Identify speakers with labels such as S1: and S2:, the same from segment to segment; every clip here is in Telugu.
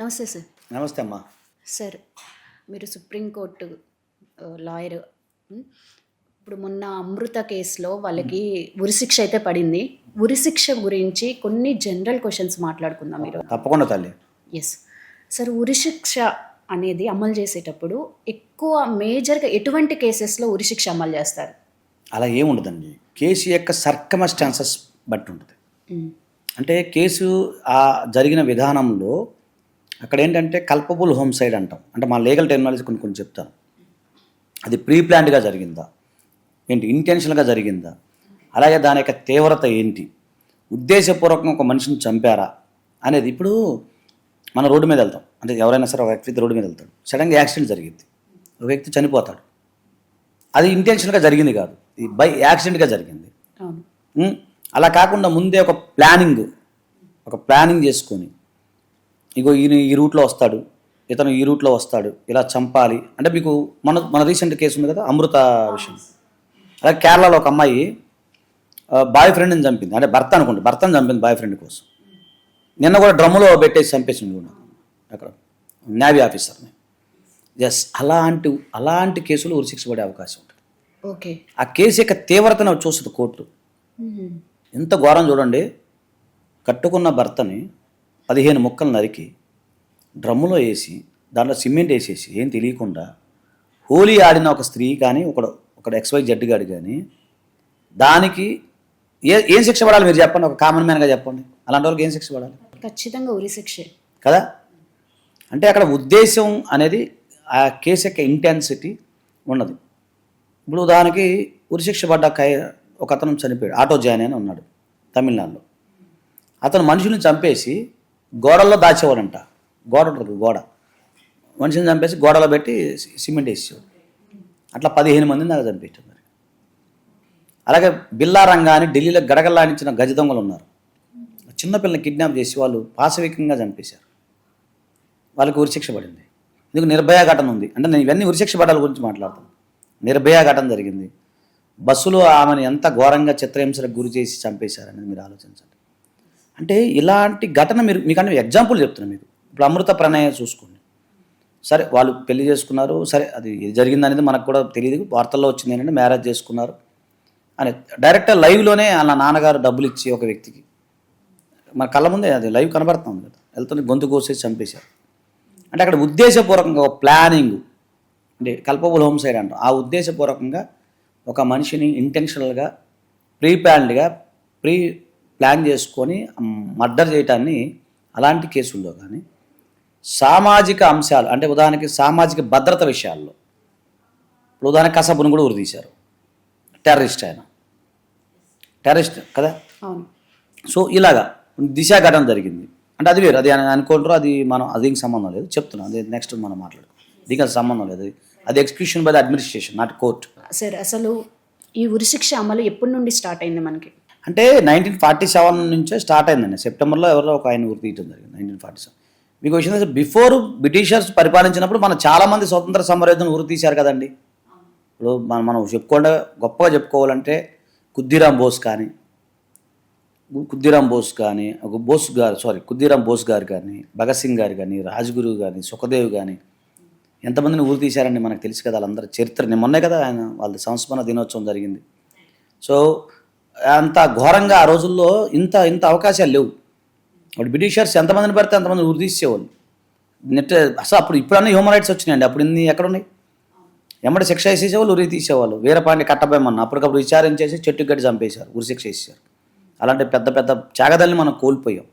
S1: నమస్తే సార్.
S2: నమస్తే అమ్మా.
S1: సార్ మీరు సుప్రీంకోర్టు లాయర్? ఇప్పుడు మొన్న అమృత కేసులో వాళ్ళకి ఉరిశిక్ష అయితే పడింది. ఉరిశిక్ష గురించి కొన్ని జనరల్ క్వశ్చన్స్ మాట్లాడుకుందాం మీరు.
S2: తప్పకుండా తల్లి.
S1: ఎస్ సార్ ఉరిశిక్ష అనేది అమలు చేసేటప్పుడు ఎక్కువ మేజర్గా ఎటువంటి కేసెస్లో ఉరిశిక్ష అమలు చేస్తారు?
S2: అలా ఏముండదండి. కేసు యొక్క సర్కమస్టాన్సెస్ బట్టి ఉంటుంది. అంటే కేసు ఆ జరిగిన విధానంలో అక్కడ ఏంటంటే కల్పబుల్ హోమ్సైడ్ అంటాం. అంటే మా లీగల్ టెక్నాలజీ కొన్ని కొన్ని చెప్తాను. అది ప్రీ ప్లాన్డ్గా జరిగిందా? ఏంటి ఇంటెన్షనల్గా జరిగిందా? అలాగే దాని యొక్క తీవ్రత ఏంటి? ఉద్దేశపూర్వకంగా ఒక మనిషిని చంపారా? అనేది ఇప్పుడు మన రోడ్డు మీద వెళ్తాం. అంటే ఎవరైనా సరే ఒక వ్యక్తి రోడ్డు మీద వెళ్తాడు. సడన్గా యాక్సిడెంట్ జరిగింది. ఒక వ్యక్తి చనిపోతాడు. అది ఇంటెన్షనల్గా జరిగింది కాదు. ఇది బై యాక్సిడెంట్గా జరిగింది? అలా కాకుండా ముందే ఒక ప్లానింగ్ ఒక ప్లానింగ్ చేసుకొని ఇగో ఈయన ఈ రూట్లో వస్తాడు ఇతను ఈ రూట్లో వస్తాడు ఇలా చంపాలి. అంటే మీకు మన మన రీసెంట్ కేసు ఉంది కదా అమృత విషయం. అలాగే కేరళలో ఒక అమ్మాయి బాయ్ ఫ్రెండ్ని చంపింది. అంటే భర్త అనుకుంటే భర్తను చంపింది బాయ్ ఫ్రెండ్ కోసం. నిన్న కూడా డ్రమ్ములో పెట్టేసి చంపేసింది కూడా. అక్కడ నేవీ ఆఫీసర్ని. ఎస్ అలాంటి అలాంటి కేసులు ఉరిశిక్ష పడే అవకాశం ఉంటుంది.
S1: ఓకే.
S2: ఆ కేసు యొక్క తీవ్రతను చూస్తుంది కోర్టు. ఎంత ఘోరం చూడండి కట్టుకున్న భర్తని పదిహేను ముక్కలు నరికి డ్రమ్ములో వేసి దాంట్లో సిమెంట్ వేసేసి ఏం తెలియకుండా హోలీ ఆడిన ఒక స్త్రీ కానీ ఒకడు ఒకడు ఎక్స్వై జడ్డు గాడు కానీ దానికి ఏ ఏం శిక్ష పడాలి మీరు చెప్పండి ఒక కామన్ మ్యాన్గా చెప్పండి. అలాంటి వాళ్ళకి ఏం శిక్ష పడాలి?
S1: ఖచ్చితంగా ఉరిశిక్షే
S2: కదా? అంటే అక్కడ ఉద్దేశం అనేది ఆ కేసు యొక్క ఇంటెన్సిటీ ఉన్నది. ఇప్పుడు ఉదాహరణకి ఉరిశిక్ష పడ్డ కై ఒక అతను చనిపోయాడు ఆటో జాయిన్ అని ఉన్నాడు తమిళనాడులో. అతను మనుషుల్ని చంపేసి గోడల్లో దాచేవాడంట గోడ ఉంటుంది గోడ. మనిషిని చంపేసి గోడలో పెట్టి సిమెంట్ వేసేవాడు అట్లా పదిహేను మందిని దాకా చంపేసాడు మరి. అలాగే బిల్లారంగా అని ఢిల్లీలో గడగల్లాడించిన గజ దొంగలు ఉన్నారు. చిన్నపిల్లని కిడ్నాప్ చేసి వాళ్ళు పాశవికంగా చంపేశారు. వాళ్ళకి ఉరిశిక్ష పడింది. ఇందుకు నిర్భయ ఘటన ఉంది. అంటే నేను ఇవన్నీ ఉరిశిక్ష పడాల గురించి మాట్లాడతాను. నిర్భయ ఘటన జరిగింది. బస్సులో ఆమెను ఎంత ఘోరంగా చిత్రహింసలకు గురి చేసి చంపేశారనేది మీరు ఆలోచించండి. అంటే ఇలాంటి ఘటన మీరు మీకంటే ఎగ్జాంపుల్ చెప్తున్నాను మీకు. ఇప్పుడు అమృత ప్రణయ చూసుకోండి. సరే వాళ్ళు పెళ్ళి చేసుకున్నారు. సరే అది జరిగింది అనేది మనకు కూడా తెలియదు. వార్తల్లో వచ్చింది ఏంటంటే మ్యారేజ్ చేసుకున్నారు. అని డైరెక్ట్ లైవ్లోనే వాళ్ళ నాన్నగారు డబ్బులు ఇచ్చి ఒక వ్యక్తికి. మన కళ్ళ ముందే అది లైవ్ కనబడుతుంది కదా. వెళ్తుంది గొంతు కోసేసి చంపేశారు. అంటే అక్కడ ఉద్దేశపూర్వకంగా ఒక ప్లానింగ్ అంటే కల్పబుల్ హోమ్ సైడ్ అంటాం ఆ ఉద్దేశపూర్వకంగా ఒక మనిషిని ఇంటెన్షనల్గా ప్రీ ప్లాన్డ్గా ప్రీ ప్లాన్ చేసుకొని మర్డర్ చేయటాన్ని అలాంటి కేసుల్లో కానీ సామాజిక అంశాలు అంటే ఉదాహరణకి సామాజిక భద్రత విషయాల్లో ఇప్పుడు ఉదాహరణకి కసబును కూడా ఉరితీశారు. టెర్రరిస్ట్ ఆయన. టెర్రరిస్ట్ కదా? సో ఇలాగా దిశ ఘటన జరిగింది. అంటే అది వేరు. అది అని అనుకుంటారు అది మనం అది సంబంధం లేదు. చెప్తున్నాం అది నెక్స్ట్ మనం మాట్లాడుకో దీనికి అది సంబంధం లేదు అది. అది execution by the administration not court
S1: sir అసలు ఈ ఉరిశిక్ష అమలు ఎప్పటి నుండి స్టార్ట్ అయింది మనకి?
S2: అంటే నైన్టీన్ ఫార్టీ సెవెన్ నుంచే స్టార్ట్ అయిందండి. సెప్టెంబర్లో ఎవరో ఒక ఆయన గుర్తు తీయటం జరిగింది నైన్టీన్ ఫార్టీ సెవెన్ మీకు విషయం బిఫోర్ బ్రిటిషర్స్ పరిపాలించినప్పుడు మన చాలామంది స్వతంత్ర సమరయోధులను ఉరి తీశారు కదండి. ఇప్పుడు మనం మనం చెప్పుకోండి గొప్పగా చెప్పుకోవాలంటే కుద్దిరామ్ బోస్ కానీ కుద్దిరామ్ బోస్ కానీ ఒక బోస్ గారు సారీ కుద్దిరామ్ బోస్ గారు కానీ భగత్ సింగ్ గారు కానీ రాజ్గురు కానీ సుఖదేవ్ కానీ ఎంతమందిని ఊరు తీశారండి మనకు తెలుసు కదా వాళ్ళందరూ చరిత్ర. నేను మొన్నే కదా ఆయన వాళ్ళ సంస్మరణ దినోత్సవం జరిగింది. సో అంత ఘోరంగా ఆ రోజుల్లో ఇంత ఇంత అవకాశాలు లేవు. అప్పుడు బ్రిటిషర్స్ ఎంతమందిని పడితే అంతమంది ఉరి తీసేవాళ్ళు నెట్ అసలు అప్పుడు ఇప్పుడన్నా హ్యూమన్ రైట్స్ వచ్చినాయండి. అప్పుడు ఇన్ని ఎక్కడ ఉన్నాయి ఎమ్మడి శిక్ష వేసేసేవాళ్ళు ఉరి తీసేవాళ్ళు వీరపాండి కట్టబోయమన్న అప్పటికప్పుడు విచారించేసి చెట్టు గడ్డి చంపేశారు ఉరి శిక్ష వేసేసారు అలాంటి పెద్ద పెద్ద త్యాగదాల్ని మనం కోల్పోయాం.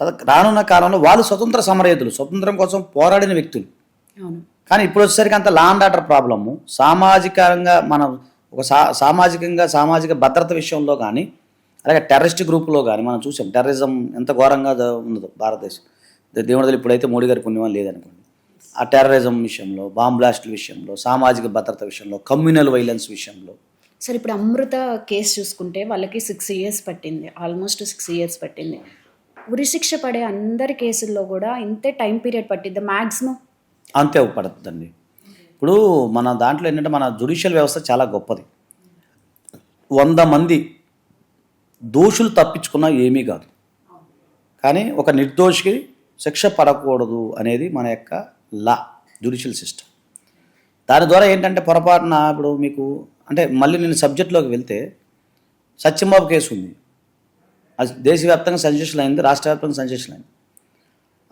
S2: తర్వాత రానున్న కాలంలో వాళ్ళు స్వతంత్ర సమరయోధులు స్వతంత్రం కోసం పోరాడిన వ్యక్తులు. కానీ ఇప్పుడు వచ్చేసరికి అంత లా అండ్ ఆర్డర్ ప్రాబ్లము సామాజికంగా మనం ఒక సా సామాజికంగా సామాజిక భద్రత విషయంలో కానీ అలాగే టెర్రరిస్ట్ గ్రూపులో కానీ మనం చూసాం టెర్రరిజం ఎంత ఘోరంగా ఉన్నదో భారతదేశం. దే- దేవుడి దయ ఇప్పుడైతే మోడీ గారి పుణ్యం లేదనుకోండి. ఆ టెర్రరిజం విషయంలో బాంబ్ బ్లాస్ట్ల విషయంలో సామాజిక భద్రత విషయంలో కమ్యూనల్ వైలెన్స్ విషయంలో.
S1: సార్ ఇప్పుడు అమృత కేసు చూసుకుంటే వాళ్ళకి సిక్స్ ఇయర్స్ పట్టింది ఆల్మోస్ట్ సిక్స్ ఇయర్స్ పట్టింది. ఉరిశిక్ష పడే అందరి కేసుల్లో కూడా ఇంతే టైం పీరియడ్ పట్టింది మ్యాక్సిమం
S2: అంతే పడుతుందండి ఇప్పుడు మన దాంట్లో ఏంటంటే మన జుడిషియల్ వ్యవస్థ చాలా గొప్పది. వంద మంది దోషులు తప్పించుకున్నా ఏమీ కాదు. కానీ ఒక నిర్దోషికి శిక్ష పడకూడదు అనేది మన యొక్క లా జుడిషియల్ సిస్టమ్ దాని ద్వారా ఏంటంటే పొరపాటున ఇప్పుడు మీకు అంటే మళ్ళీ నేను సబ్జెక్ట్లోకి వెళ్తే సత్యంబాబు కేసు ఉంది. అది దేశవ్యాప్తంగా సెన్సేషన్ అయింది రాష్ట్ర వ్యాప్తంగా సెన్సేషన్ అయింది.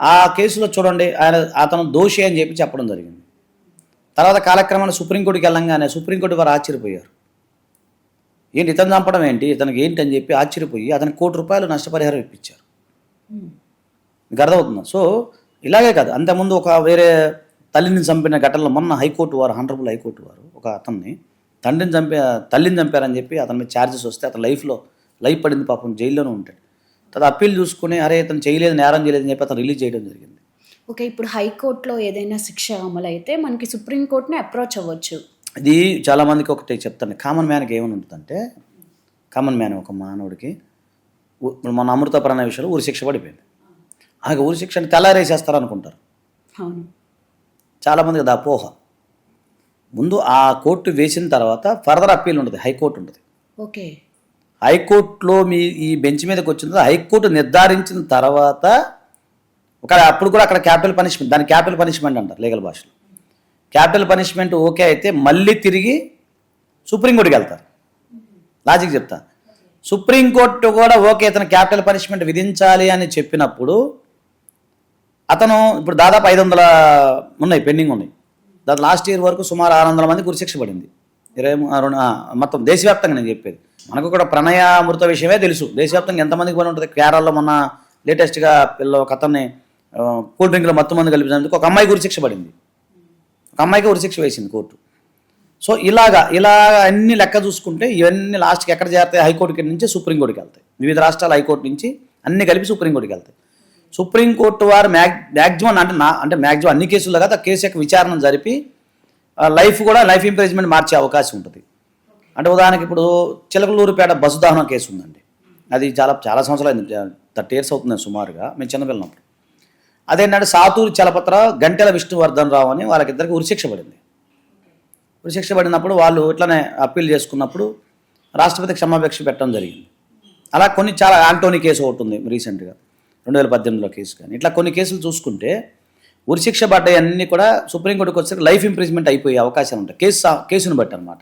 S2: ఆ కేసులో చూడండి ఆయన అతను దోషి అని చెప్పి చెప్పడం జరిగింది. తర్వాత కాలక్రమాన్ని సుప్రీంకోర్టుకి వెళ్ళంగానే సుప్రీంకోర్టు వారు ఆశ్చర్యపోయారు. ఏంటి ఇతను చంపడం ఏంటి? ఇతనికి ఏంటి అని చెప్పి ఆశ్చర్యపోయి అతనికి కోటి రూపాయలు నష్టపరిహారం ఇప్పించారు. మీకు అర్థమవుతుందా? సో ఇలాగే కాదు. అంతకుముందు ఒక వేరే తల్లిని చంపిన ఘటనలో మొన్న హైకోర్టు వారు హండ్రబుల్ హైకోర్టు వారు ఒక అతన్ని తండ్రిని చంపి తల్లిని చంపారని చెప్పి అతని మీద ఛార్జెస్ వస్తే అతను లైఫ్లో లైఫ్ పడింది పాపం జైల్లోనే ఉంటాడు. తర్వాత అప్పీల్ చూసుకుని అరే ఇతను చేయలేదు నేరం చేయలేదు అని చెప్పి అతను రిలీజ్ చేయడం జరిగింది.
S1: ఓకే ఇప్పుడు హైకోర్టులో ఏదైనా శిక్ష అమలు అయితే మనకి సుప్రీంకోర్టుని అప్రోచ్ అవ్వచ్చు.
S2: ఇది చాలామందికి ఒకటి చెప్తాను. కామన్ మ్యాన్కి ఏమని ఉంటుందంటే కామన్ మ్యాన్ ఒక మానవుడికి ఇప్పుడు మన అమృతపరణ విషయంలో ఊరి శిక్ష పడిపోయింది. ఆ ఊరి శిక్షని తెల్లారేసేస్తారు అనుకుంటారు
S1: అవును.
S2: చాలామందికి అది అపోహ. ముందు ఆ కోర్టు వేసిన తర్వాత ఫర్దర్ అప్పీల్ ఉంటుంది హైకోర్టు ఉంటుంది.
S1: ఓకే.
S2: హైకోర్టులో మీ ఈ బెంచ్ మీదకి వచ్చిన తర్వాత హైకోర్టు నిర్ధారించిన తర్వాత ఒక అప్పుడు కూడా అక్కడ క్యాపిటల్ పనిష్మెంట్ దాని క్యాపిటల్ పనిష్మెంట్ అంటారు లీగల్ భాషలో. క్యాపిటల్ పనిష్మెంట్ ఓకే అయితే మళ్ళీ తిరిగి సుప్రీంకోర్టుకి వెళ్తారు. లాజిక్ చెప్తా. సుప్రీంకోర్టు కూడా ఓకే ఇతను క్యాపిటల్ పనిష్మెంట్ విధించాలి అని చెప్పినప్పుడు అతను ఇప్పుడు దాదాపు ఐదు వందల ఉన్నాయి పెండింగ్ ఉన్నాయి. దాని లాస్ట్ ఇయర్ వరకు సుమారు ఆరు వందల మంది గురిశిక్ష పడింది. ఇరవై రెండు మొత్తం దేశవ్యాప్తంగా నేను చెప్పేది. మనకు కూడా ప్రణయ అమృత విషయమే తెలుసు. దేశవ్యాప్తంగా ఎంతమందికి పని ఉంటుంది? కేరళలో మొన్న లేటెస్ట్గా పిల్ల ఒక అతన్ని కూల్ డ్రింక్లో మొత్తం మంది కలిపినందుకు ఒక అమ్మాయికి ఉరిశిక్ష పడింది. ఒక అమ్మాయికి ఉరిశిక్ష వేసింది కోర్టు. సో ఇలాగా ఇలా అన్ని లెక్క చూసుకుంటే ఇవన్నీ లాస్ట్కి ఎక్కడ చేరుతాయి? హైకోర్టుకి నుంచి సుప్రీంకోర్టుకి వెళ్తాయి. వివిధ రాష్ట్రాల హైకోర్టు నుంచి అన్ని కలిపి సుప్రీంకోర్టుకి వెళ్తాయి. సుప్రీంకోర్టు వారు మ్యాక్ మ్యాక్సిమం అంటే నా అంటే మ్యాక్సిమం అన్ని కేసుల్లో కదా కేసు యొక్క విచారణ జరిపి లైఫ్ కూడా లైఫ్ ఇంప్రెజ్మెంట్ మార్చే అవకాశం ఉంటుంది. అంటే ఉదాహరణకి ఇప్పుడు చిలకలూరుపేట బస్సు దహనం కేసు ఉందండి. అది చాలా చాలా సంవత్సరాలు అయింది. థర్టీ ఇయర్స్ అవుతుంది సుమారుగా. మేము చిన్నపిల్లనప్పుడు అదేంటంటే సాతూరు చలపత్ర గంటెల విష్ణువర్ధన్ రావు అని వాళ్ళకిద్దరికి ఉరిశిక్ష పడింది. ఉరిశిక్ష పడినప్పుడు వాళ్ళు ఇట్లానే అప్పీల్ చేసుకున్నప్పుడు రాష్ట్రపతి క్షమాపేక్ష పెట్టడం జరిగింది. అలా కొన్ని చాలా ఆంటోనీ కేసు ఒకటి ఉంది రీసెంట్గా రెండు వేల పద్దెనిమిదిలో కేసు కానీ. ఇట్లా కొన్ని కేసులు చూసుకుంటే ఉరిశిక్ష పడ్డాయి అన్నీ కూడా సుప్రీంకోర్టుకు వచ్చేసరికి లైఫ్ ఇంప్రిజ్మెంట్ అయిపోయే అవకాశాలు ఉంటాయి. కేసు కేసును బట్టి అనమాట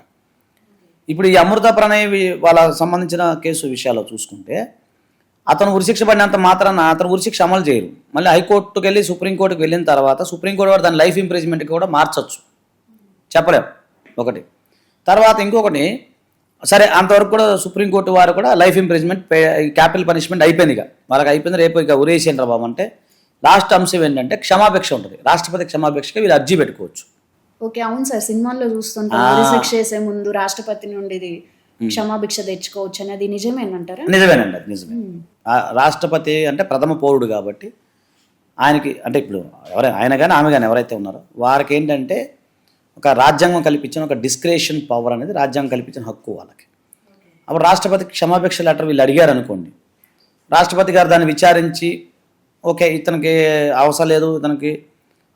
S2: ఇప్పుడు ఈ అమృత ప్రణయ్ వాళ్ళకి సంబంధించిన కేసు విషయాల్లో చూసుకుంటే అతను ఉరిశిక్ష పడినంత మాత్రాన అతను ఉరిశిక్ష అమలు చేయరు. మళ్ళీ హైకోర్టుకు వెళ్ళి సుప్రీంకోర్టుకు వెళ్ళిన తర్వాత సుప్రీంకోర్టు వారు దాని లైఫ్ ఇంప్రిజ్మెంట్కి కూడా మార్చొచ్చు. చెప్పలేం. ఒకటి. తర్వాత ఇంకొకటి సరే అంతవరకు కూడా సుప్రీంకోర్టు వారు కూడా లైఫ్ ఇంప్రిజ్మెంట్ క్యాపిటల్ పనిష్మెంట్ అయిపోయింది ఇక. వాళ్ళకి అయిపోయింది రేపు ఇక ఉరేసేంద్ర బాబు అంటే లాస్ట్ అంశం ఏంటంటే క్షమాపేక్ష ఉంటుంది. రాష్ట్రపతి క్షమాపేక్షకి వీళ్ళు అర్జీ పెట్టుకోవచ్చు.
S1: ఓకే అవును సార్. సినిమాల్లో చూస్తుంటాం. వేసే ముందు రాష్ట్రపతి నుండి క్షమాభిక్ష తెచ్చుకోవచ్చు అని అది నిజమేనంటారా?
S2: నిజమేనండి అది నిజమే. రాష్ట్రపతి అంటే ప్రథమ పౌరుడు కాబట్టి ఆయనకి అంటే ఇప్పుడు ఎవరైనా ఆయన కానీ ఆమె కానీ ఎవరైతే ఉన్నారో వారికి ఏంటంటే ఒక రాజ్యాంగం కల్పించిన ఒక డిస్క్రేషన్ పవర్ అనేది రాజ్యాంగం కల్పించిన హక్కు వాళ్ళకి. అప్పుడు రాష్ట్రపతి క్షమాపేక్ష లెటర్ వీళ్ళు అడిగారు అనుకోండి రాష్ట్రపతి గారు దాన్ని విచారించి ఓకే ఇతనికి అవసరం లేదు ఇతనికి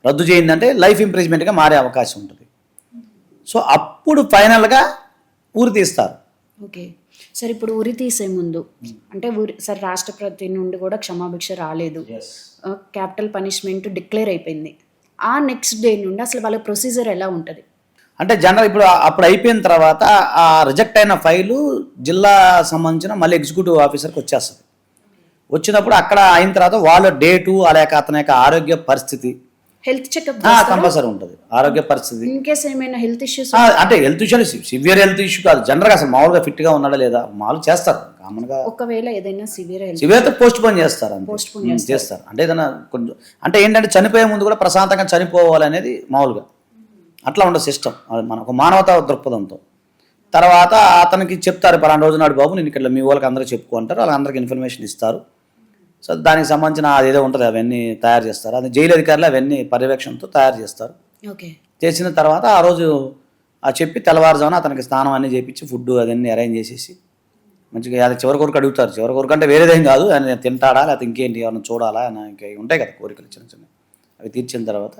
S2: రద్దు చేయిందంటే అంటే లైఫ్ ఇంప్రిజ్మెంట్గా మారే అవకాశం ఉంటుంది. సో అప్పుడు ఫైనల్గా ఊరి తీస్తారు.
S1: ఓకే. సార్ ఇప్పుడు ఉరి తీసే ముందు అంటే ఉరి సార్ రాష్ట్రపతి నుండి కూడా క్షమాభిక్ష రాలేదు. క్యాపిటల్ పనిష్మెంట్ డిక్లేర్ అయిపోయింది. ఆ నెక్స్ట్ డే నుండి అసలు వాళ్ళ ప్రొసీజర్ ఎలా ఉంటుంది?
S2: అంటే జనరల్ ఇప్పుడు అప్పుడు అయిపోయిన తర్వాత ఆ రిజెక్ట్ అయిన ఫైలు జిల్లా సంబంధించిన మళ్ళీ ఎగ్జిక్యూటివ్ ఆఫీసర్కి వచ్చేస్తుంది. వచ్చినప్పుడు అక్కడ అయిన తర్వాత వాళ్ళ డేటు అలాగే అతని యొక్క ఆరోగ్య పరిస్థితి
S1: హెల్త్ చెకప్
S2: కంపల్సరీ ఉంటుంది. ఆరోగ్య పరిస్థితి.
S1: ఇన్ కేస్ ఏమైనా హెల్త్ ఇష్యూస్
S2: అంటే health issue severe health issue కాదు. జనరల్గా అసలు మామూలుగా ఫిట్గా ఉన్నాడా లేదా? మామూలు చేస్తారు. కామన్గా
S1: ఒకవేళ ఏదైనా సివియర్
S2: సివియర్ పోస్ట్ పోన్ చేస్తారు.
S1: Postpone
S2: ఉమ్, చేస్తారు. అంటే ఏదైనా కొంచెం అంటే ఏంటంటే చనిపోయే ముందు కూడా ప్రశాంతంగా చనిపోవాలనేది మామూలుగా. అట్లా ఉండదు సిస్టమ్. అది మన ఒక మానవతా దృక్పథంతో. తర్వాత అతనికి చెప్తారు పలానా రోజు నాడు బాబు నేను ఇక్కడ మీ వాళ్ళకి అందరూ చెప్పుకో అంటారు. వాళ్ళందరికీ ఇన్ఫర్మేషన్ ఇస్తారు. సో దానికి సంబంధించిన అది ఏదో ఉంటుంది అవన్నీ తయారు చేస్తారు. అది జైలు అధికారులు అవన్నీ పర్యవేక్షణతో తయారు చేస్తారు.
S1: ఓకే.
S2: చేసిన తర్వాత ఆ రోజు ఆ చెప్పి తెల్లవారుజామున అతనికి స్నానం అన్నీ చేపించి ఫుడ్ అదన్నీ అరేంజ్ చేసేసి మంచిగా అది చివరి కొరకు అడుగుతారు. చివరి కొరకు అంటే వేరేదేం కాదు ఆయన తింటాడా లేకపోతే ఇంకేంటి ఏమైనా చూడాలా అని ఇంకా ఉంటాయి కదా కోరికలు చిన్న చిన్న అవి తీర్చిన తర్వాత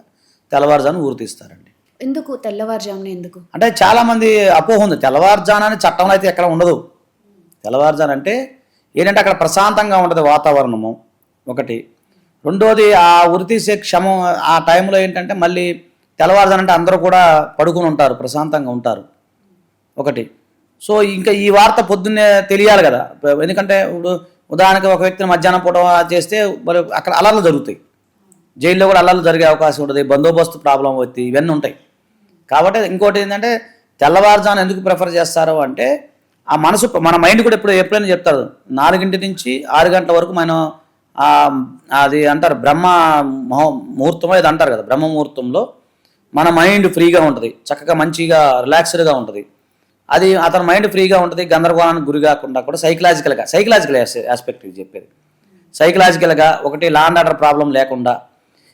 S2: తెల్లవారుజామున ఊరు తీస్తారండి.
S1: ఎందుకు? తెల్లవారుజామున ఎందుకు?
S2: అంటే చాలామంది అపోహ ఉంది. తెల్లవారుజాన అని చట్టంలో అయితే ఎక్కడ ఉండదు. తెల్లవారుజాన అంటే ఏంటంటే అక్కడ ప్రశాంతంగా ఉంటుంది వాతావరణము. ఒకటి. రెండోది ఆ ఉరి తీసే క్షమం ఆ టైంలో ఏంటంటే మళ్ళీ తెల్లవారుజానంటే అందరూ కూడా పడుకుని ఉంటారు ప్రశాంతంగా ఉంటారు. ఒకటి. సో ఇంకా ఈ వార్త పొద్దున్నే తెలియాలి కదా. ఎందుకంటే ఇప్పుడు ఉదాహరణకి ఒక వ్యక్తిని మధ్యాహ్నం పూట చేస్తే మరి అక్కడ అలర్లు జరుగుతాయి. జైల్లో కూడా అల్లర్లు జరిగే అవకాశం ఉంటుంది బందోబస్తు ప్రాబ్లం అవుతుంది ఇవన్నీ ఉంటాయి. కాబట్టి ఇంకోటి ఏంటంటే తెల్లవారుజాను ఎందుకు ప్రిఫర్ చేస్తారు అంటే ఆ మనసు మన మైండ్ కూడా ఎప్పుడు ఎప్పుడైనా చెప్తారు. నాలుగింటి నుంచి ఆరు గంటల వరకు మనం అది అంటారు బ్రహ్మ ముహూర్తమో ముహూర్తం ఇది అంటారు కదా బ్రహ్మ ముహూర్తంలో మన మైండ్ ఫ్రీగా ఉంటుంది. చక్కగా మంచిగా రిలాక్స్డ్గా ఉంటుంది. అది అతని మైండ్ ఫ్రీగా ఉంటుంది గందరగోళానికి గురి కాకుండా కూడా సైకలాజికల్గా సైకలాజికల్ ఆస్పెక్ట్ ఇది చెప్పేది. సైకలాజికల్గా ఒకటి లా అండ్ ఆర్డర్ ప్రాబ్లం లేకుండా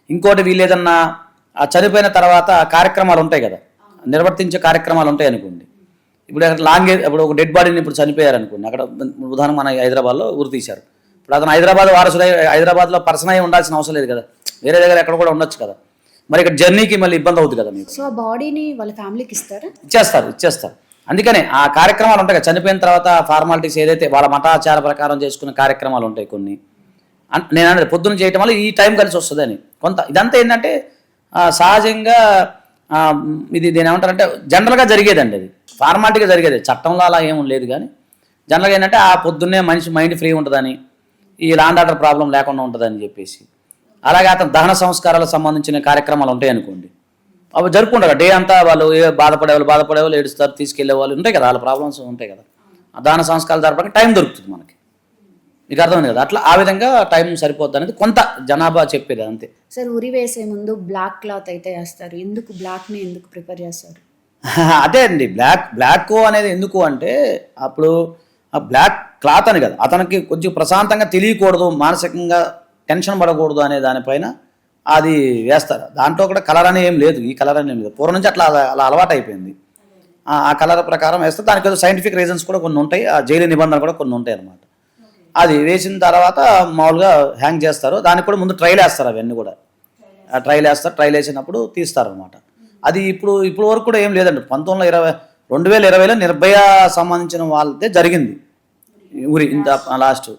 S2: ఇంకోటి వీళ్ళు ఏదన్నా చనిపోయిన తర్వాత కార్యక్రమాలు ఉంటాయి కదా నిర్వర్తించే కార్యక్రమాలు ఉంటాయి అనుకోండి. ఇప్పుడు అక్కడ లాంగ్ ఇప్పుడు ఒక డెడ్ బాడీని ఇప్పుడు చనిపోయారు అనుకోండి అక్కడ ఉదాహరణ మన హైదరాబాద్లో ఊరు తీశారు. ఇప్పుడు అతను హైదరాబాద్ వారసుడై హైదరాబాద్లో పర్సన్ అయి ఉండాల్సిన అవసరం లేదు కదా. వేరే దగ్గర ఎక్కడ కూడా ఉండొచ్చు కదా. మరి ఇక్కడ జర్నీకి మళ్ళీ ఇబ్బంది అవుతుంది కదా మీకు.
S1: సో ఆ బాడీని వాళ్ళ ఫ్యామిలీకి ఇస్తారా?
S2: ఇచ్చేస్తారు ఇచ్చేస్తారు. అందుకనే ఆ కార్యక్రమాలు ఉంటాయి కదా చనిపోయిన తర్వాత ఫార్మాలిటీస్ ఏదైతే వాళ్ళ మతాచార ప్రకారం చేసుకునే కార్యక్రమాలు ఉంటాయి కొన్ని. నేను అనేది పొద్దున చేయటం వల్ల ఈ టైం కలిసి వస్తుందని కొంత ఇదంతా ఏంటంటే సహజంగా ఇది దీని ఏమంటారంటే జనరల్గా జరిగేదండి అది. ఫార్మాలిటీగా జరిగేది. చట్టంలో అలా ఏం లేదు కానీ జనరల్గా ఏంటంటే ఆ పొద్దున్నే మనిషి మైండ్ ఫ్రీ ఉంటుందని ఈ లాండ్ ఆర్డర్ ప్రాబ్లం లేకుండా ఉంటుందని చెప్పేసి. అలాగే అతను దహన సంస్కారాలకు సంబంధించిన కార్యక్రమాలు ఉంటాయి అనుకోండి. అవి జరుపుకుంటారు. డే అంతా వాళ్ళు ఏ బాధపడేవాళ్ళు బాధపడేవాళ్ళు ఏడుస్తారు తీసుకెళ్ళే వాళ్ళు ఉంటాయి కదా వాళ్ళ ప్రాబ్లమ్స్ ఉంటాయి కదా. ఆ దాన సంస్కారాలు జరపడానికి టైం దొరుకుతుంది మనకి. మీకు అర్థమైంది కదా? అట్లా ఆ విధంగా టైం సరిపోద్ది అనేది కొంత జనాభా చెప్పేది అంతే.
S1: సార్ ఉరి వేసే ముందు బ్లాక్ క్లాత్ అయితే వేస్తారు. ఎందుకు? బ్లాక్ని ఎందుకు ప్రిపేర్ చేస్తారు?
S2: అదే అండి బ్లాక్ బ్లాక్ అనేది ఎందుకు అంటే అప్పుడు ఆ బ్లాక్ క్లాత్ అని కదా అతనికి కొంచెం ప్రశాంతంగా తెలియకూడదు మానసికంగా టెన్షన్ పడకూడదు అనే దానిపైన అది వేస్తారు. దాంట్లో కూడా కలర్ అని ఏం లేదు ఈ కలర్ అని ఏం లేదు. పూర్వం నుంచి అట్లా అలా అలవాటు అయిపోయింది. ఆ కలర్ ప్రకారం వేస్తే దానికి ఏదో సైంటిఫిక్ రీజన్స్ కూడా కొన్ని ఉంటాయి ఆ జైలు నిబంధనలు కూడా కొన్ని ఉంటాయి అన్నమాట. అది వేసిన తర్వాత మామూలుగా హ్యాంగ్ చేస్తారు దానికి కూడా ముందు ట్రైల్ వేస్తారు అవన్నీ కూడా. ఆ ట్రైల్ వేస్తారు ట్రైల్ వేసినప్పుడు తీస్తారు అనమాట అది ఇప్పుడు ఇప్పుడు వరకు కూడా ఏం లేదండి. పంతొమ్మిది వందల ఇరవై రెండు వేల ఇరవైలో నిర్భయ సంబంధించిన వాళ్ళదే జరిగింది. ఊరి ఇంత లాస్ట్.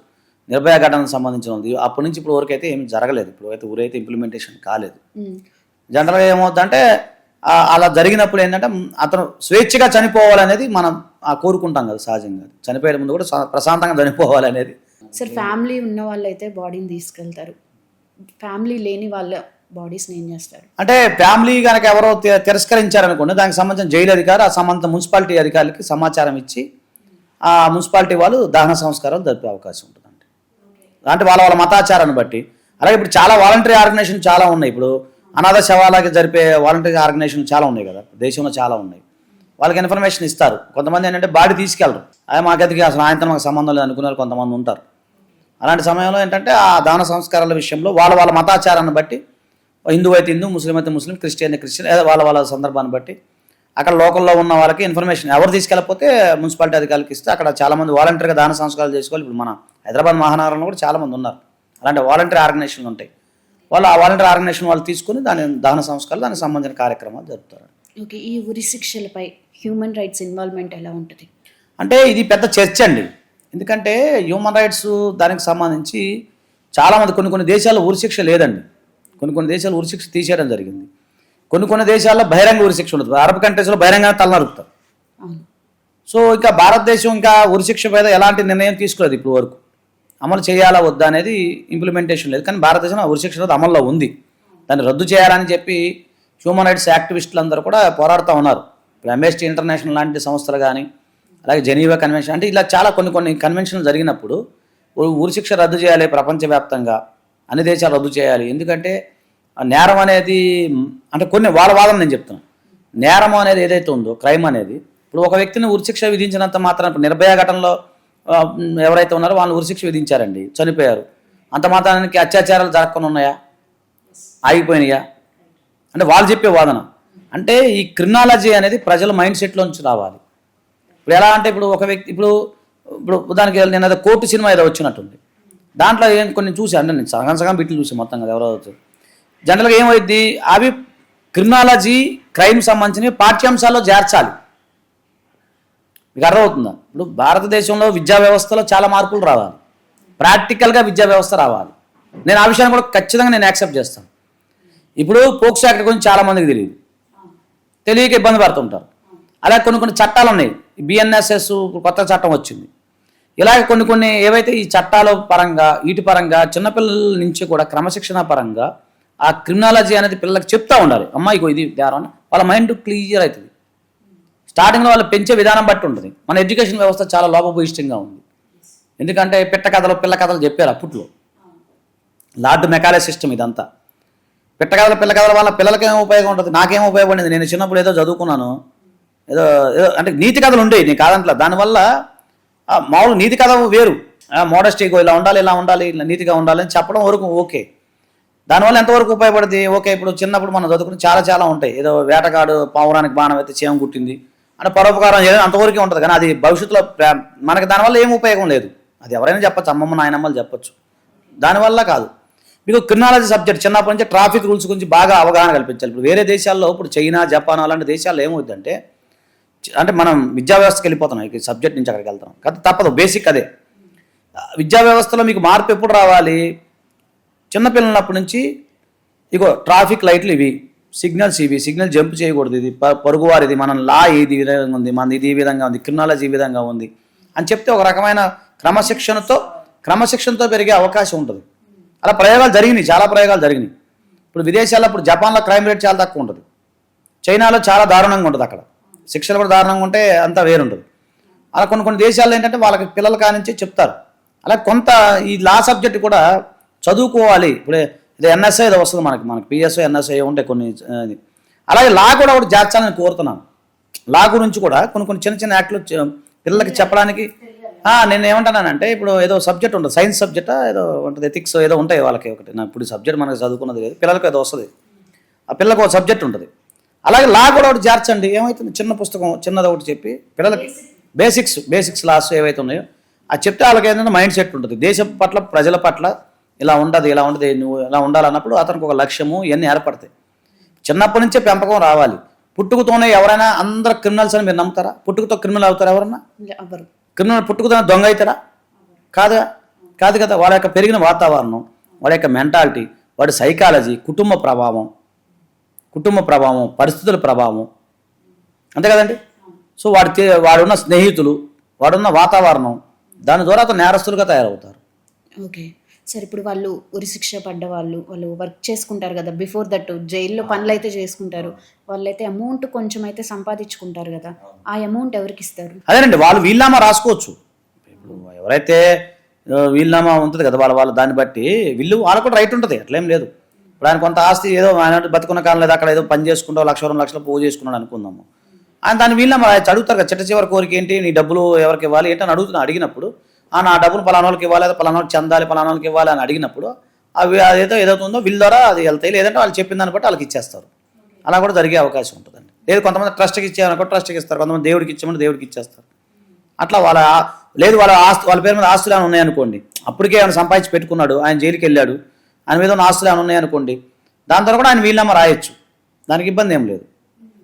S2: నిర్భయ ఘటనకు సంబంధించిన వాళ్ళది. అప్పటి నుంచి ఇప్పుడు వరకు అయితే ఏం జరగలేదు. ఇప్పుడు అయితే ఊరైతే ఇంప్లిమెంటేషన్ కాలేదు. జనరల్గా ఏమవుతుందంటే అలా జరిగినప్పుడు ఏంటంటే అతను స్వేచ్ఛగా చనిపోవాలనేది మనం ఆ, కోరుకుంటాం కదా సహజంగా. చనిపోయే ముందు కూడా ప్రశాంతంగా చనిపోవాలనేది.
S1: సార్ ఫ్యామిలీ ఉన్న వాళ్ళు అయితే బాడీని తీసుకెళ్తారు. ఫ్యామిలీ లేని వాళ్ళ బాడీస్ని ఏం చేస్తారు?
S2: అంటే ఫ్యామిలీ కనుక ఎవరో తి- తిరస్కరించారనుకోండి దానికి సంబంధించిన జైలు అధికారి ఆ సంబంధిత మున్సిపాలిటీ అధికారులకి సమాచారం ఇచ్చి ఆ మున్సిపాలిటీ వాళ్ళు దహన సంస్కారాలు జరిపే అవకాశం ఉంటుందండి. అంటే వాళ్ళ వాళ్ళ మతాచారాన్ని బట్టి. అలాగే ఇప్పుడు చాలా వాలంటరీ ఆర్గనైజేషన్ చాలా ఉన్నాయి. ఇప్పుడు అనాథ శవాలకి జరిపే వాలంటరీ ఆర్గనైజేషన్ చాలా ఉన్నాయి కదా. దేశంలో చాలా ఉన్నాయి. వాళ్ళకి ఇన్ఫర్మేషన్ ఇస్తారు. కొంతమంది ఏంటంటే బాడీ తీసుకెళ్ళరు. అదే మా అసలు ఆయనతో మాకు సంబంధం లేదు అనుకునే కొంతమంది ఉంటారు. అలాంటి సమయంలో ఏంటంటే ఆ దాన సంస్కారాల విషయంలో వాళ్ళ వాళ్ళ మతాచారాన్ని బట్టి హిందూ అయితే హిందూ ముస్లిం అయితే ముస్లిం క్రిస్టియన్ అయితే క్రిస్టియన్ వాళ్ళ వాళ్ళ సందర్భాన్ని బట్టి. అక్కడ లోకల్లో ఉన్న వాళ్ళకి ఇన్ఫర్మేషన్ ఎవరు తీసుకెళ్ళకపోతే మున్సిపాలిటీ అధికారులకు ఇస్తే అక్కడ చాలా మంది వాలంటీర్గా దాన సంస్కారాలు చేసుకోవాలి. ఇప్పుడు మన హైదరాబాద్ మహానగరంలో కూడా చాలా మంది ఉన్నారు. అలాంటి వాలంటీర్ ఆర్గనైజేషన్లు ఉంటాయి. వాళ్ళు ఆ వాలంటీర్ ఆర్గనైజేషన్ వాళ్ళు తీసుకుని దాని దహన సంస్కారాలు దానికి సంబంధించిన కార్యక్రమాలు జరుపుతారు.
S1: ఓకే ఈ ఉరి శిక్షలపై హ్యూమన్ రైట్స్ ఇన్వాల్వ్మెంట్ ఎలా ఉంటుంది?
S2: అంటే ఇది పెద్ద చర్చ అండి. ఎందుకంటే హ్యూమన్ రైట్స్ దానికి సంబంధించి చాలామంది కొన్ని కొన్ని దేశాల్లో ఉరిశిక్ష లేదండి. కొన్ని కొన్ని దేశాలు ఉరిశిక్ష తీసేయడం జరిగింది. కొన్ని కొన్ని దేశాల్లో బహిరంగ ఉరిశిక్ష ఉంటుంది అరబ్ కంట్రీస్లో బహిరంగ తలనరుకుతారు
S1: అవును.
S2: సో ఇంకా భారతదేశం ఇంకా ఉరిశిక్ష మీద ఎలాంటి నిర్ణయం తీసుకోలేదు ఇప్పుడు వరకు. అమలు చేయాలా వద్దా అనేది ఇంప్లిమెంటేషన్ లేదు. కానీ భారతదేశంలో ఆ ఉరిశిక్ష అమల్లో ఉంది. దాన్ని రద్దు చేయాలని చెప్పి హ్యూమన్ రైట్స్ యాక్టివిస్టులు అందరూ కూడా పోరాడుతూ ఉన్నారు. ఇప్పుడు ఎంఎస్టీ ఇంటర్నేషనల్ లాంటి సంస్థలు కానీ అలాగే జెనీవా కన్వెన్షన్ అంటే ఇలా చాలా కొన్ని కొన్ని కన్వెన్షన్లు జరిగినప్పుడు ఉరిశిక్ష రద్దు చేయాలి ప్రపంచవ్యాప్తంగా. అన్ని దేశాలు రద్దు చేయాలి. ఎందుకంటే నేరం అనేది అంటే కొన్ని వాళ్ళ వాదన నేను చెప్తాను నేరం అనేది ఏదైతే ఉందో క్రైమ్ అనేది ఇప్పుడు ఒక వ్యక్తిని ఉరిశిక్ష విధించినంత మాత్రం ఇప్పుడు నిర్భయ ఘటనలో ఎవరైతే ఉన్నారో వాళ్ళని ఉరిశిక్ష విధించారండి చనిపోయారు. అంత మాత్రానికి అత్యాచారాలు జరగకుండా ఉన్నాయా? ఆగిపోయినాయా? అంటే వాళ్ళు చెప్పే వాదన. అంటే ఈ క్రిమినాలజీ అనేది ప్రజల మైండ్ సెట్లోంచి రావాలి. ఇప్పుడు ఎలా అంటే ఇప్పుడు ఒక వ్యక్తి ఇప్పుడు ఇప్పుడు దానికి నేను అదే కోర్టు సినిమా ఏదో వచ్చినట్టుంది. దాంట్లో ఏం కొన్ని చూసి అంటే నేను సగం సగం బిట్లు చూసాను మొత్తం కదా ఎవరో జనరల్గా ఏమైద్ది? అవి క్రిమినాలజీ క్రైమ్ సంబంధించినవి పాఠ్యాంశాల్లో చేర్చాలి. మీకు అర్థమవుతుందా? ఇప్పుడు భారతదేశంలో విద్యా వ్యవస్థలో చాలా మార్పులు రావాలి. ప్రాక్టికల్గా విద్యా వ్యవస్థ రావాలి. నేను ఆ విషయాన్ని కూడా ఖచ్చితంగా నేను యాక్సెప్ట్ చేస్తాను. ఇప్పుడు పోక్సో యాక్ట్ గురించి చాలామందికి తెలియదు. తెలియక ఇబ్బంది పడుతుంటారు. అలాగే కొన్ని కొన్ని చట్టాలు ఉన్నాయి. బిఎన్ఎస్ఎస్ కొత్త చట్టం వచ్చింది. ఇలాగే కొన్ని కొన్ని ఏవైతే ఈ చట్టాల పరంగా వీటి పరంగా చిన్నపిల్లల నుంచి కూడా క్రమశిక్షణ పరంగా ఆ క్రిమినాలజీ అనేది పిల్లలకు చెప్తా ఉండాలి. అమ్మాయికి ఇది దారం వాళ్ళ మైండ్ క్లియర్ అవుతుంది స్టార్టింగ్లో వాళ్ళు పెంచే విధానం బట్టి ఉంటుంది. మన ఎడ్యుకేషన్ వ్యవస్థ చాలా లోపభూయిష్టంగా ఉంది. ఎందుకంటే పిట్ట కథలు పిల్ల కథలు చెప్పారు అప్పట్లో. లార్డ్ మెకాలే సిస్టమ్ ఇదంతా. పిట్ట కథలు పిల్ల కథల వల్ల పిల్లలకి ఏం ఉపయోగం ఉంటుంది? నాకేం ఉపయోగపడింది నేను చిన్నప్పుడు ఏదో చదువుకున్నాను. ఏదో ఏదో అంటే నీతి కథలు ఉండేవి. నేను కాదంట్లో దానివల్ల మామూలు నీతి కథ వేరు. మోడస్టీగో ఇలా ఉండాలి ఇలా ఉండాలి ఇలా నీతిగా ఉండాలి అని చెప్పడం వరకు ఓకే. దానివల్ల ఎంతవరకు ఉపయోగపడుతుంది ఓకే ఇప్పుడు చిన్నప్పుడు మనం చదువుకుని చాలా చాలా ఉంటాయి. ఏదో వేటగాడు పావురానికి బాణం అయితే చేయం కుట్టింది. అంటే పరోపకారం చేయడం అంతవరకే ఉంటుంది. కానీ అది భవిష్యత్తులో మనకి దానివల్ల ఏం ఉపయోగం లేదు. అది ఎవరైనా చెప్పచ్చు. అమ్మమ్మ నాయనమ్మలు చెప్పచ్చు. దానివల్ల కాదు. మీకు క్రిమినాలజీ సబ్జెక్ట్ చిన్నప్పటి నుంచి ట్రాఫిక్ రూల్స్ గురించి బాగా అవగాహన కల్పించాలి. ఇప్పుడు వేరే దేశాల్లో ఇప్పుడు చైనా జపాన్ అలాంటి దేశాల్లో ఏమవుతుందంటే అంటే మనం విద్యా వ్యవస్థకి వెళ్ళిపోతున్నాం ఈ సబ్జెక్ట్ నుంచి అక్కడికి వెళ్తాం కదా తప్పదు బేసిక్ అదే. విద్యా వ్యవస్థలో మీకు మార్పు ఎప్పుడు రావాలి? చిన్నపిల్లలప్పటి నుంచి ఇగో ట్రాఫిక్ లైట్లు ఇవి సిగ్నల్స్ ఇవి సిగ్నల్ జంప్ చేయకూడదు ఇది ప- పొరుగువారిది మన లా ఇది విధంగా ఉంది మన ఇది ఈ విధంగా ఉంది క్రిమినాలజీ ఈ విధంగా ఉంది అని చెప్తే ఒక రకమైన క్రమశిక్షణతో క్రమశిక్షణతో పెరిగే అవకాశం ఉంటుంది. అలా ప్రయోగాలు జరిగినాయి చాలా ప్రయోగాలు జరిగినాయి. ఇప్పుడు విదేశాల్లో ఇప్పుడు జపాన్లో క్రైమ్ రేట్ చాలా తక్కువ ఉంటుంది. చైనాలో చాలా దారుణంగా ఉంటుంది అక్కడ. శిక్షలు కూడా దారుణంగా ఉంటే అంతా వేరుండదు. అలా కొన్ని కొన్ని దేశాల్లో ఏంటంటే వాళ్ళకి పిల్లల కానించి చెప్తారు. అలా కొంత ఈ లా సబ్జెక్ట్ కూడా చదువుకోవాలి. ఇప్పుడు ఇది ఎన్ఎస్ఐ ఇది వస్తుంది మనకి మనకి పిఎస్ఐ ఎన్ఎస్ఐ ఉంటాయి కొన్ని అలాగే లా కూడా ఒకటి చేర్చాలని కోరుతున్నాను. లా గురించి కూడా కొన్ని కొన్ని చిన్న చిన్న యాక్ట్లు పిల్లలకి చెప్పడానికి నేను ఏమంటానంటే ఇప్పుడు ఏదో సబ్జెక్ట్ ఉంటుంది సైన్స్ సబ్జెక్టా ఏదో ఉంటుంది ఎథిక్స్ ఏదో ఉంటాయి వాళ్ళకి ఒకటి. నా ఇప్పుడు సబ్జెక్ట్ మనకి చదువుకున్నది లేదు పిల్లలకు ఏదో వస్తుంది. ఆ పిల్లలకు ఒక సబ్జెక్ట్ ఉంటుంది. అలాగే లా కూడా ఒకటి చేర్చండి ఏమవుతుంది చిన్న పుస్తకం చిన్నది ఒకటి చెప్పి పిల్లలకి బేసిక్స్ బేసిక్స్ లాస్ ఏవైతే ఉన్నాయో అది చెప్తే వాళ్ళకి ఏంటంటే మైండ్ సెట్ ఉంటుంది. దేశం పట్ల ప్రజల పట్ల ఇలా ఉండదు ఇలా ఉండదు నువ్వు ఇలా ఉండాలన్నప్పుడు అతనికి ఒక లక్ష్యము ఇవన్నీ ఏర్పడతాయి. చిన్నప్పటి నుంచే పెంపకం రావాలి. పుట్టుకతోనే ఎవరైనా అందరు క్రిమినల్స్ అని మీరు నమ్ముతారా? పుట్టుకతో క్రిమినల్ అవుతారా ఎవరన్నా?
S1: ఎవరు
S2: క్రిమినల్ పుట్టుకతోనే దొంగ అవుతారా? కాదా కాదు కదా వాళ్ళ యొక్క పెరిగిన వాతావరణం వాళ్ళ యొక్క మెంటాలిటీ వాడి సైకాలజీ కుటుంబ ప్రభావం కుటుంబ ప్రభావం పరిస్థితుల ప్రభావం. అంతే కదండి? సో వాడి వాడున్న స్నేహితులు వాడున్న వాతావరణం దాని ద్వారా అతను నేరస్తులుగా తయారవుతారు.
S1: ఓకే. సరే ఇప్పుడు వాళ్ళు ఉరిశిక్ష పడ్డ వాళ్ళు వాళ్ళు వర్క్ చేసుకుంటారు కదా బిఫోర్ దట్ జైల్లో పనులు అయితే చేసుకుంటారు. వాళ్ళైతే అమౌంట్ కొంచెం అయితే సంపాదించుకుంటారు కదా ఆ అమౌంట్ ఎవరికి ఇస్తారు?
S2: అదేనండి వాళ్ళు వీళ్ళనామా రాసుకోవచ్చు. ఇప్పుడు ఎవరైతే ఆ, వీళ్ళనామా ఉంటుంది కదా వాళ్ళ వాళ్ళ దాన్ని బట్టి వీళ్ళు వాళ్ళకు కూడా రైట్ ఉంటుంది అట్లేం లేదు. ఇప్పుడు ఆయన కొంత ఆస్తి ఏదో ఆయన బతుకున్న కాలం లేదా అక్కడ ఏదో పని చేసుకుంటూ లక్ష రెండు లక్షలు పోగు చేసుకున్నాడు అనుకుందాము. ఆయన దాని వీళ్ళ అడుగుతారు కదా చిట్ట చివరి కోరిక ఏంటి నీ డబ్బులు ఎవరికి ఇవ్వాలి ఏంటని అడుగుతున్నా అడిగినప్పుడు ఆ నా డబ్బులు పలానా వాళ్ళకి ఇవ్వాలి లేదా పలానా చెందాలి పలానా వాళ్ళకి ఇవ్వాలి అని అడిగినప్పుడు అవి అదేదో ఏదవుతుందో వీళ్ళ ద్వారా అది వెళ్తాయి లేదంటే వాళ్ళు చెప్పిన దాన్ని బట్టి వాళ్ళకి ఇచ్చేస్తారు. అలా కూడా జరిగే అవకాశం ఉంటుందండి. లేదు కొంతమంది ట్రస్ట్కి ఇచ్చేయనుకో ట్రస్ట్కి ఇస్తారు కొంతమంది దేవుడికి ఇచ్చామని దేవుడికి ఇచ్చేస్తారు. అట్లా వాళ్ళ లేదు వాళ్ళ ఆస్తు వాళ్ళ పేరు మీద ఆస్తులు ఏమైనా ఉన్నాయనుకోండి అప్పటికే ఆయన సంపాదించి పెట్టుకున్నాడు ఆయన జైలుకి వెళ్ళాడు ఆయన మీద ఉన్న ఆస్తులు ఏమైనా ఉన్నాయనుకోండి దాని తర్వాత కూడా ఆయన వీళ్ళమ్మ రాయొచ్చు. దానికి ఇబ్బంది ఏం లేదు.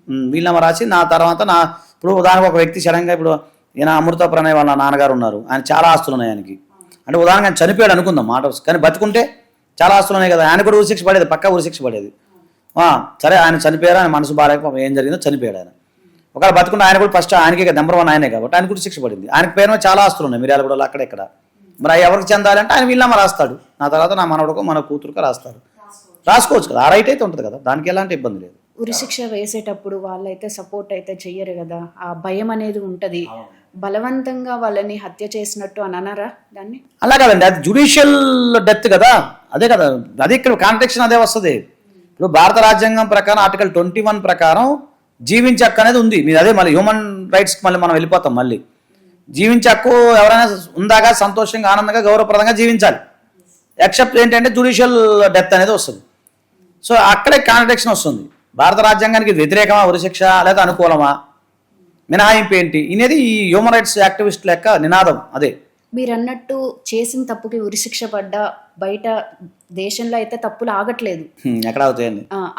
S2: ఉమ్, వీళ్ళమ్మ రాసి నా తర్వాత నా ఇప్పుడు ఉదాహరణకు ఒక వ్యక్తి సడన్గా ఇప్పుడు ఈయన అమృత ప్రణయ్ వాళ్ళ నాన్నగారు ఉన్నారు. ఆయన చాలా ఆస్తులు ఉన్నాయి ఆయనకి. అంటే ఉదాహరణగా ఆయన చనిపోయాడు అనుకుందాం మాట కానీ బతుకుంటే చాలా ఆస్తులు ఉన్నాయి కదా ఆయన కూడా ఉరిశిక్ష పడేది పక్క ఉరిశిక్ష పడేది. సరే ఆయన చనిపోయారు ఆయన మనసు బాగాలేక ఏం జరిగిందో చనిపోయాడు ఆయన. ఒకవేళ బతుకుంటే ఆయన కూడా ఫస్ట్ ఆయనకే నెంబర్ వన్ ఆయనే కాబట్టి ఆయన కూడా శిక్ష పడింది. ఆయన పేరు చాలా ఆస్తులు ఉన్నాయి మిర్యాల కూడా అక్కడ ఇక్కడ మరి ఎవరికి చెందాలంటే ఆయన వీళ్ళమ్మ రాస్తాడు. నా తర్వాత నా మనవడుకో మన కూతురుకో రాస్తారు రాసుకోవచ్చు. కదా ఆ రైట్ అయితే ఉంటుంది కదా దానికి ఎలాంటి ఇబ్బంది లేదు.
S1: ఉరిశిక్ష వేసేటప్పుడు వాళ్ళైతే సపోర్ట్ అయితే చెయ్యరు కదా ఆ భయం అనేది ఉంటది. బలవంతంగా వాళ్ళని హత్య చేసినట్టు అని అనరా దాన్ని?
S2: అలా కదండి అది జుడిషియల్ డెత్ కదా. అదే కదా అదే ఇక్కడ కాంట్రాక్షన్ అదే వస్తుంది. ఇప్పుడు భారత రాజ్యాంగం ప్రకారం ఆర్టికల్ ట్వంటీ వన్ ప్రకారం జీవించే హక్కు అనేది ఉంది. మీరు అదే మళ్ళీ హ్యూమన్ రైట్స్కి మళ్ళీ మనం వెళ్ళిపోతాం మళ్ళీ. జీవించే హక్కు ఎవరైనా ఉందాగా సంతోషంగా ఆనందంగా గౌరవప్రదంగా జీవించాలి. ఎక్సెప్ట్ ఏంటంటే జుడిషియల్ డెత్ అనేది వస్తుంది. సో అక్కడే కాంట్రడిక్షన్ వస్తుంది. భారత రాజ్యాంగానికి వ్యతిరేకమా ఉరిశిక్ష లేదా అనుకూలమా? మినహాయింపు ఏంటి? అనేది ఈ హ్యూమన్ రైట్స్ యాక్టివిస్ట్ లెక్క నినాదం అదే.
S1: మీరు అన్నట్టు చేసిన తప్పుకి ఉరిశిక్ష పడ్డ బయట దేశంలో అయితే తప్పులు ఆగట్లేదు.
S2: ఎక్కడ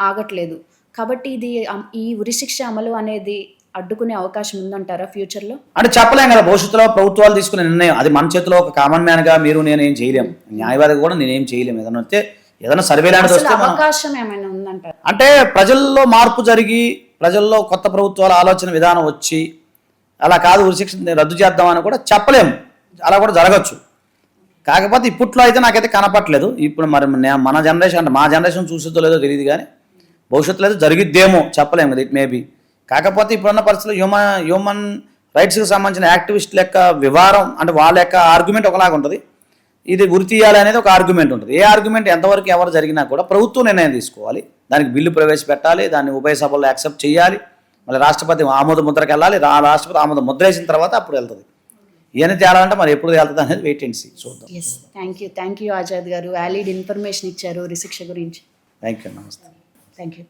S1: ఆగట్లేదు. కాబట్టి ఇది ఈ ఉరిశిక్ష అమలు అనేది అడ్డుకునే అవకాశం ఉందంటారా ఫ్యూచర్లో
S2: అంటే చెప్పలేం కదా భవిష్యత్తులో ప్రభుత్వాలు తీసుకునే నిర్ణయం. అది మన చేతిలో ఒక కామన్ మ్యాన్గా మీరు నేను ఏం చేయలేం. న్యాయవాదిగా కూడా నేనేం చేయలేం. ఏదైనా వస్తే ఏదైనా సర్వే లాంటిది
S1: అసలు
S2: వస్తే మనం
S1: అవకాశం ఏమైనా ఉందంటారా?
S2: అంటే ప్రజల్లో మార్పు జరిగి ప్రజల్లో కొత్త ప్రభుత్వాల ఆలోచన విధానం వచ్చి అలా కాదు ఉరిశిక్ష రద్దు చేద్దామని కూడా చెప్పలేము అలా కూడా జరగచ్చు. కాకపోతే ఇప్పట్లో అయితే నాకైతే కనపట్లేదు. ఇప్పుడు మరి నే- మన జనరేషన్ అంటే మా జనరేషన్ చూసేదో లేదో తెలియదు కానీ భవిష్యత్తులో అయితే జరిగిద్దేమో. చెప్పలేము కదా ఇట్ మేబీ కాకపోతే ఇప్పుడున్న పరిస్థితుల్లో హ్యూమన్ హ్యూమన్ రైట్స్కి సంబంధించిన యాక్టివిస్టుల యొక్క వివరం అంటే వాళ్ళ యొక్క ఆర్గ్యుమెంట్ ఒకలాగా ఉంటుంది. ఇది తీయాలి అనేది ఒక ఆర్గ్యుమెంట్ ఉంటుంది. ఏ ఆర్గ్యుమెంట్ ఎంతవరకు ఎవరు జరిగినా కూడా ప్రభుత్వం నిర్ణయం తీసుకోవాలి. దానికి బిల్లు ప్రవేశపెట్టాలి దాన్ని ఉభయ సభల్లో యాక్సెప్ట్ చేయాలి. మళ్ళీ రాష్ట్రపతి ఆమోద ముద్రకి వెళ్ళాలి రా రాష్ట్రపతి ఆమోద ముద్ర వేసిన తర్వాత అప్పుడు వెళ్తుంది. ఇవన్నీ తేలాలంటే మరి ఎప్పుడు వెళ్తుంది అనేది వెయిట్ అండ్ సీ చూద్దాం.
S1: Thank you thank you Azad గారు. వ్యాలిడ్ ఇన్ఫర్మేషన్ ఇచ్చారు రిశిక్ష గురించి.
S2: థ్యాంక్ యూ నమస్తే.
S1: Thank you